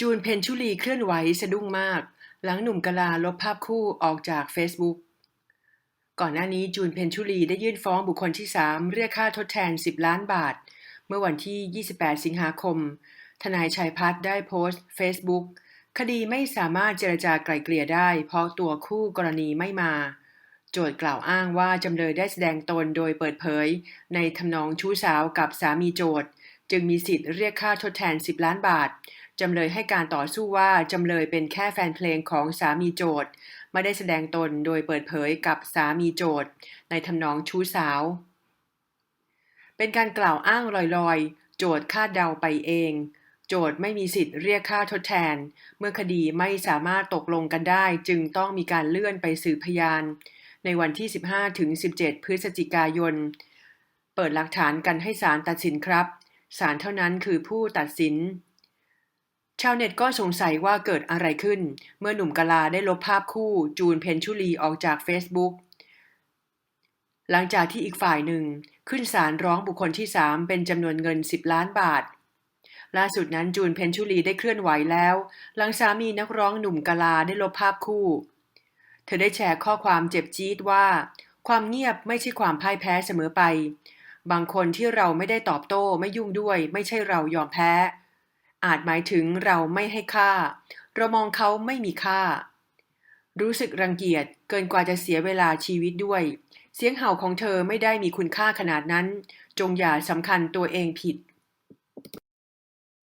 จูนเพนชุลีเคลื่อนไหวสะดุ้งมาก หลังหนุ่มกะลาลบภาพคู่ออกจาก Facebook ก่อนหน้านี้จูนเพนชุลีได้ยื่นฟ้องบุคคลที่ 3 เรียกค่าทดแทน 10 ล้านบาท เมื่อวันที่ 28 สิงหาคม ทนายชัยพัฒน์ได้โพสต์ Facebook คดีไม่สามารถเจรจาไกล่เกลี่ยได้ เพราะตัวคู่กรณีไม่มา โจทย์กล่าวอ้างว่าจำเลยได้แสดงตนโดยเปิดเผย ในทำนองชู้สาวกับสามีโจทย์ จึงมีสิทธิ์เรียกค่าทดแทน 10 ล้านบาท จำเลยให้การต่อสู้ว่า จำเลยเป็นแค่แฟนเพลงของสามีโจทย์ ไม่ได้แสดงตนโดยเปิดเผยกับสามีโจทย์ ในทำนองชู้สาว เป็นการกล่าวอ้างลอยๆ โจทย์คาดเดาไปเอง โจทย์ไม่มีสิทธิ์เรียกค่าทดแทน เมื่อคดีไม่สามารถตกลงกันได้ จึงต้องมีการเลื่อนไปสืบพยาน ในวันที่ 15ถึง17 พฤศจิกายน เปิดหลักฐานกันให้ศาลตัดสินครับ ศาลเท่านั้นคือผู้ตัดสิน ชาวเน็ตก็สงสัยว่าเกิดอะไรขึ้น เมื่อหนุ่มกะลาได้ลบภาพคู่จูนเพนชุลีออกจาก Facebook หลังจากที่อีกฝ่ายหนึ่งขึ้นศาลร้องบุคคลที่ 3 เป็นจำนวนเงิน 10 ล้านบาท ล่าสุดนั้นจูนเพนชุลีได้เคลื่อนไหวแล้ว หลังสามีนักร้องหนุ่มกะลาได้ลบภาพคู่ เธอได้แชร์ข้อความเจ็บจี๊ดว่า ความเงียบไม่ใช่ความพ่ายแพ้เสมอไป บางคนที่เราไม่ได้ตอบโต้ไม่ยุ่งด้วย ไม่ใช่เรายอมแพ้ อาจหมายถึงเราไม่ให้ค่า เรามองเขาไม่มีค่า รู้สึกรังเกียจเกินกว่าจะเสียเวลาชีวิตด้วย เสียงเห่าของเธอไม่ได้มีคุณค่าขนาดนั้น จงอย่าสำคัญตัวเองผิด